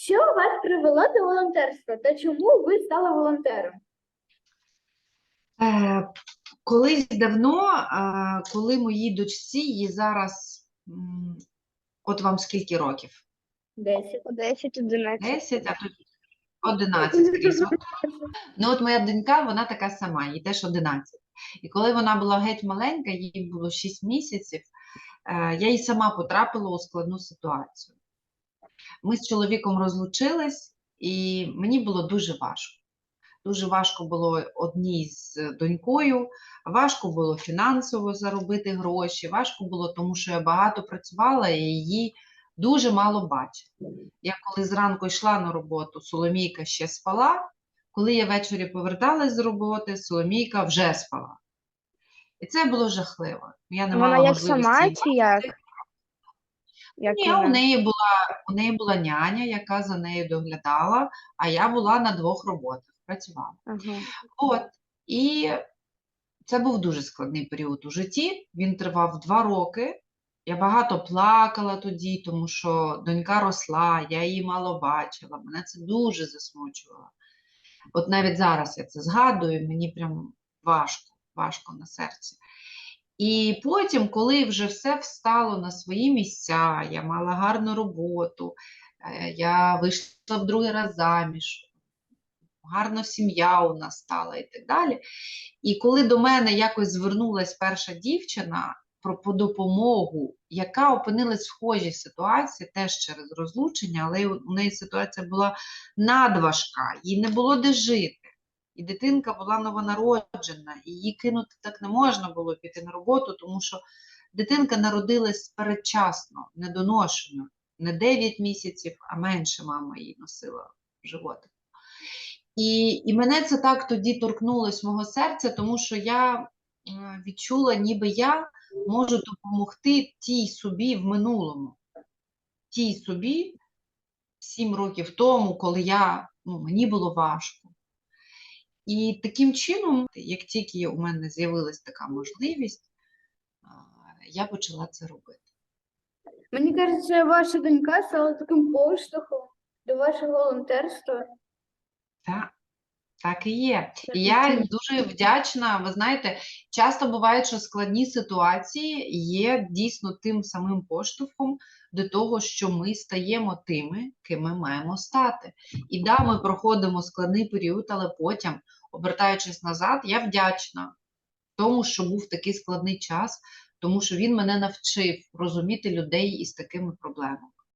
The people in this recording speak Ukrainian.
Що вас привело до волонтерства та чому ви стали волонтером? Е, Колись давно, е, коли моїй дочці, їй зараз, м, от вам скільки років? Десять. 10-11. 10, а тут 11, скрізь. Ну, от моя донька, вона така сама, їй теж 11. І коли вона була геть маленька, їй було 6 місяців, е, я їй сама потрапила у складну ситуацію. Ми з чоловіком розлучились, і мені було дуже важко. Дуже важко було одній з донькою, важко було фінансово заробити гроші, важко було, тому що я багато працювала і її дуже мало бачила. Я коли зранку йшла на роботу, Соломійка ще спала. Коли я ввечері поверталась з роботи, Соломійка вже спала. І це було жахливо. Я не Вона мала як можливості сама чи як? Як ні, у неї була, у неї була няня, яка за нею доглядала, а я була на двох роботах, працювала. Ага. От, і це був дуже складний період у житті. Він тривав два роки. Я багато плакала тоді, тому що донька росла, я її мало бачила. Мене це дуже засмучувало. От навіть зараз я це згадую, мені прям важко, важко на серці. І потім, коли вже все встало на свої місця, я мала гарну роботу, е, я вийшла в другий раз заміж, гарна сім'я у нас стала і так далі. І коли до мене якось звернулась перша дівчина про по допомогу, яка опинилась в схожій ситуації, теж через розлучення, але у неї ситуація була надважка, їй не було де жити. І дитинка була новонароджена, її кинути так не можна було піти на роботу, тому що дитинка народилась передчасно, недоношено, не 9 місяців, а менше мама її носила в животик. І, і мене це так тоді торкнулось мого серця, тому що я е, відчула, ніби я можу допомогти тій собі в минулому, тій собі сім років тому, коли я, ну, мені було важко. І таким чином, як тільки у мене з'явилась така можливість, я почала це робити. Мені кажеться, ваша донька стала таким поштовхом до вашого волонтерства. Так, так і є. І я дуже дуже вдячна. Ви знаєте, часто буває, що складні ситуації є дійсно тим самим поштовхом до того, що ми стаємо тими, ким ми маємо стати. І да, ми проходимо складний період, але потім, обертаючись назад, я вдячна тому, що був такий складний час, тому що він мене навчив розуміти людей із такими проблемами.